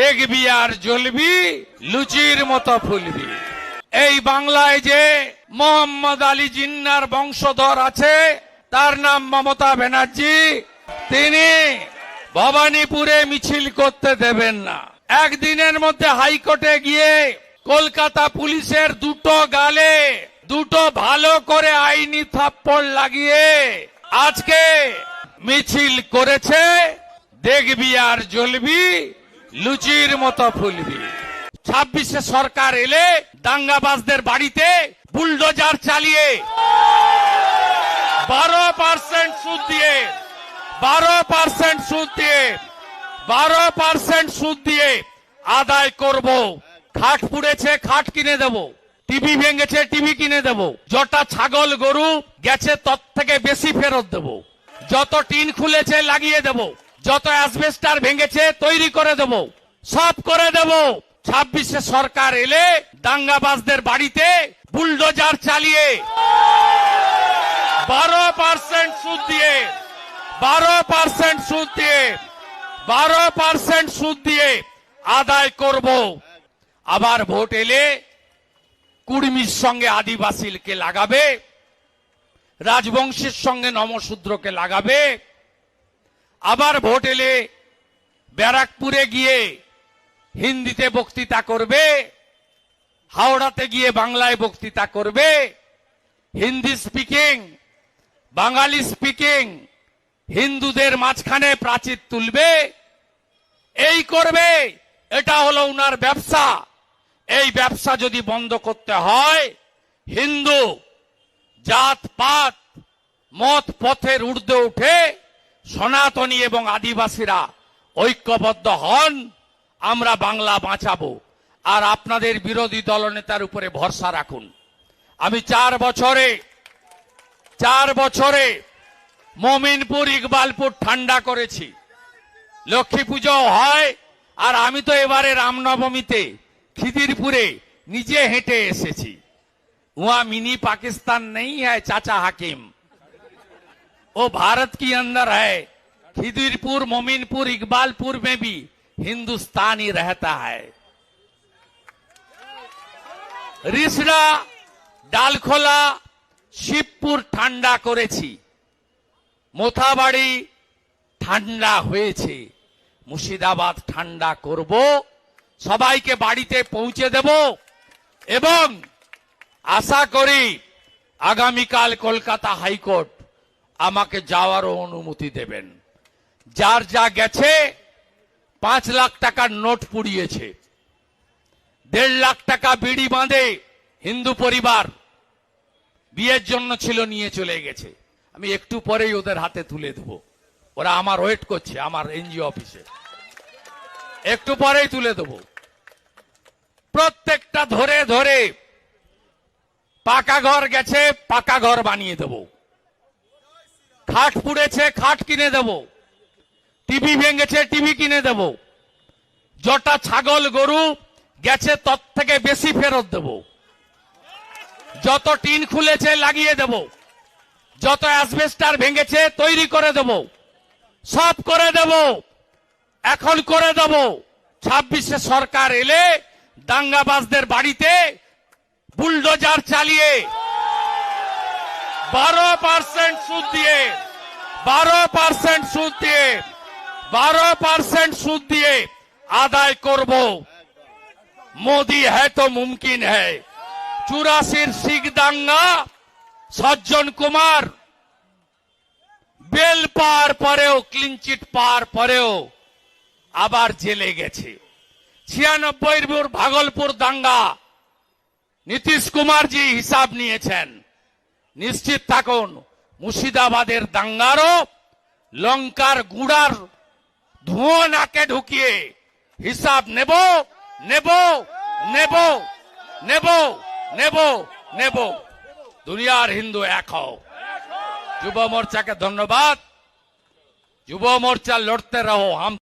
দেখবি আর জ্বলবি, লুচির মতো ফুলবি। এই বাংলায় যে মোহাম্মদ আলী জিন্নার বংশধর আছে, তার নাম মমতা ব্যানার্জি, তিনি ভবানীপুরে মিছিল করতে দেবেন না। একদিনের মধ্যে হাইকোর্টে গিয়ে কলকাতা পুলিশের দুটো গালে, দুটো ভালো করে আইনি থাপ্পড় লাগিয়ে আজকে মিছিল করেছে, দেখবি আর জ্বলবি লুচির মতো ফুলবি। ছাব্বিশে সরকার এলে দাঙ্গাবাজদের বাড়িতে বুলডোজার চালিয়ে বারো পার্সেন্ট সুদ দিয়ে, বারো পার্সেন্ট সুদ দিয়ে, বারো পার্সেন্ট সুদ দিয়ে আদায় করব। খাট পুড়েছে, খাট কিনে দেব। টিভি ভেঙেছে টিভি কিনে দেব। যটা ছাগল গরু গেছে তত থেকে বেশি ফেরত দেব। যত টিন খুলেছে লাগিয়ে দেব। যত অ্যাসবেস্টার ভেঙেছে, তৈরি করে দেব। সব করে দেব। ছাব্বিশে সরকার এলে দাঙ্গাবাজদের বাড়িতে বুলডোজার চালিয়ে বারো পার্সেন্ট সুদ দিয়ে, বারো পার্সেন্ট সুদ দিয়ে, বারো পার্সেন্ট সুদ দিয়ে আদায় করব। আবার ভোট এলে কুর্মির সঙ্গে আদিবাসীকে লাগাবে, রাজবংশের সঙ্গে নমশূদ্রকে লাগাবে আবার ভোট এলে ব্যারাকপুরে গিয়ে হিন্দিতে বক্তৃতা করবে, হাওড়াতে গিয়ে বাংলায় বক্তৃতা করবে, হিন্দি স্পিকিং বাঙালি স্পিকিং হিন্দুদের মাঝখানে প্রাচীর তুলবে, এই করবে, এটা হলো উনার ব্যবসা। এই ব্যবসা যদি বন্ধ করতে হয়, হিন্দু, জাত, পাত, মত, পথের ঊর্ধ্বে উঠে সনাতনী এবং আদিবাসীরা ঐক্যবদ্ধ হন, আমরা বাংলা বাঁচাবো। আর আপনাদের বিরোধী দলনেতার উপরে ভরসা রাখুন। আমি চার বছরে চার বছরে মমিনপুর, ইকবালপুর ঠান্ডা করেছি। লক্ষ্মী পুজো হয়, আর আমি তো এবারে রামনবমীতে খিদিরপুরে নিজে হেঁটে এসেছি। উহা মিনি পাকিস্তান নেই হ্যাঁ চাচা হাকিম। वो भारत के अंदर है खिदिरपुर मोमिनपुर इकबालपुर में भी हिंदुस्तान ही रहता है রিসড়া ডালখোলা শিবপুর ঠান্ডা করেছি মোথাবাড়ি ঠান্ডা হয়েছে মুর্শিদাবাদ ঠান্ডা করব সবাইকে বাড়িতে পৌঁছে দেব এবং আশা করি আগামীকাল কলকাতা হাইকোর্ট আমাকে যাওয়ারও অনুমতি দেবেন। যার যা গেছে, পাঁচ লাখ টাকার নোট পুড়িয়েছে। দেড় লাখ টাকা বিড়ি বাঁধে হিন্দু পরিবার। বিয়ের জন্য ছিল, নিয়ে চলে গেছে। আমি একটু পরেই ওদের হাতে তুলে দেব। ওরা আমার ওয়েট করছে, আমার এনজিও অফিসে। একটু পরেই তুলে দেব। প্রত্যেকটা ধরে ধরে পাকা ঘর গেছে, পাকা ঘর বানিয়ে দেব। খাট পুড়েছে, খাট কিনে দেব। টিভি ভেঙেছে, টিভি কিনে দেব। যটা ছাগল গরু গেছে, তত থেকে বেশি ফেরত দেব। যত টিন খুলেছে, লাগিয়ে দেব। যত অ্যাসবেস্টার ভেঙেছে, তৈরি করে দেব। সব করে দেব। এখন করে দেব। ছাব্বিশে সরকার এলে দাঙ্গাবাজদের বাড়িতে বুলডোজার চালিয়ে বারো পার্সেন্ট সুদ দিয়ে বারো পার্সেন্ট সুদ দিয়ে, বারো পার্সেন্ট সুদ দিয়ে আদায় করব। মোদি হ্যাঁ তো মুমকিন হ্যাঁ চুরাশির শিখ দাঙ্গা সজ্জন কুমার, বেল পার পরেও ক্লিনচিট পার পরেও আবার জেলে গেছে। ছিয়ানব্বই ভাগলপুর দাঙ্গা, নীতিশ কুমারজি হিসাব নিয়েছেন। নিশ্চিত থাকুন মুর্শিদাবাদের দাঙ্গারও লঙ্কার গুড়ার ধোঁয়া নাকে ঢুকিয়ে হিসাব নেব নেব নেব নেব নেব নেব। দুনিয়ার হিন্দু এক হও। যুব মোর্চাকে ধন্যবাদ। যুব মোর্চা লড়তে রহো। হাম